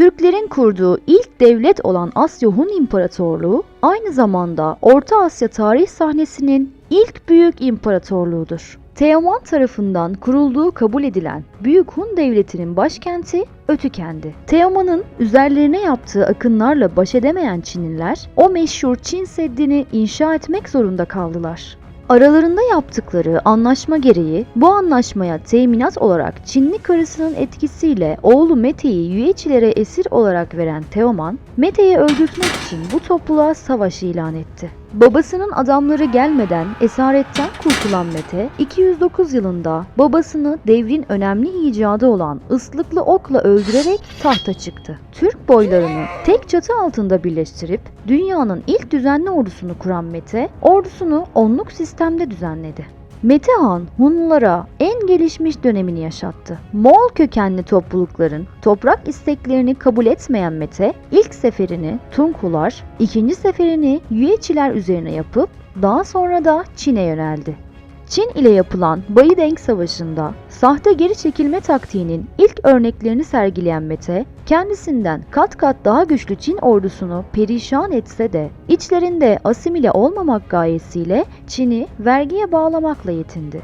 Çin'in kurduğu ilk devlet olan Asya Hun İmparatorluğu aynı zamanda Orta Asya tarih sahnesinin ilk büyük imparatorluğudur. Teoman tarafından kurulduğu kabul edilen Büyük Hun Devleti'nin başkenti Ötüken'di. Teoman'ın üzerlerine yaptığı akınlarla baş edemeyen Çinliler o meşhur Çin Seddi'ni inşa etmek zorunda kaldılar. Aralarında yaptıkları anlaşma gereği bu anlaşmaya teminat olarak Çinli karısının etkisiyle oğlu Mete'yi Yüeçilere esir olarak veren Teoman, Mete'yi öldürtmek için bu topluluğa savaş ilan etti. Babasının adamları gelmeden esaretten kurtulan Mete, 209 yılında babasını devrin önemli icadı olan ıslıklı okla öldürerek tahta çıktı. Türk boylarını tek çatı altında birleştirip dünyanın ilk düzenli ordusunu kuran Mete, ordusunu onluk sistemde düzenledi. Mete Han Hunlulara en gelişmiş dönemini yaşattı. Moğol kökenli toplulukların toprak isteklerini kabul etmeyen Mete ilk seferini Tunkular, ikinci seferini Yüeçiler üzerine yapıp daha sonra da Çin'e yöneldi. Çin ile yapılan Bayideng Savaşı'nda sahte geri çekilme taktiğinin ilk örneklerini sergileyen Mete, kendisinden kat kat daha güçlü Çin ordusunu perişan etse de içlerinde asimile olmamak gayesiyle Çin'i vergiye bağlamakla yetindi.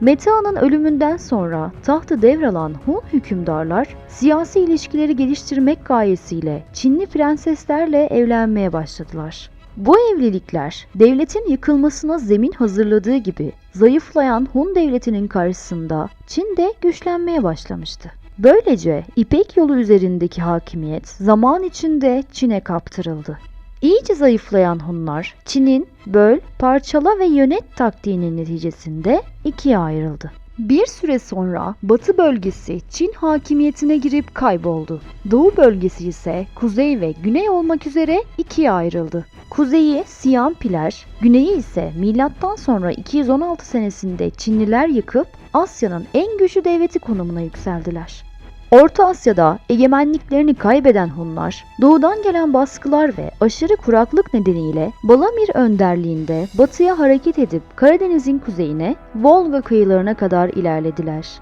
Metehan'ın ölümünden sonra tahtı devralan Hun hükümdarlar siyasi ilişkileri geliştirmek gayesiyle Çinli prenseslerle evlenmeye başladılar. Bu evlilikler devletin yıkılmasına zemin hazırladığı gibi zayıflayan Hun devletinin karşısında Çin de güçlenmeye başlamıştı. Böylece İpek yolu üzerindeki hakimiyet zaman içinde Çin'e kaptırıldı. İyice zayıflayan Hunlar Çin'in böl, parçala ve yönet taktiğinin neticesinde ikiye ayrıldı. Bir süre sonra Batı bölgesi Çin hakimiyetine girip kayboldu. Doğu bölgesi ise kuzey ve güney olmak üzere ikiye ayrıldı. Kuzeyi Siampiler, güneyi ise milattan sonra 216 senesinde Çinliler yıkıp Asya'nın en güçlü devleti konumuna yükseldiler. Orta Asya'da egemenliklerini kaybeden Hunlar, doğudan gelen baskılar ve aşırı kuraklık nedeniyle Balamir önderliğinde batıya hareket edip Karadeniz'in kuzeyine, Volga kıyılarına kadar ilerlediler.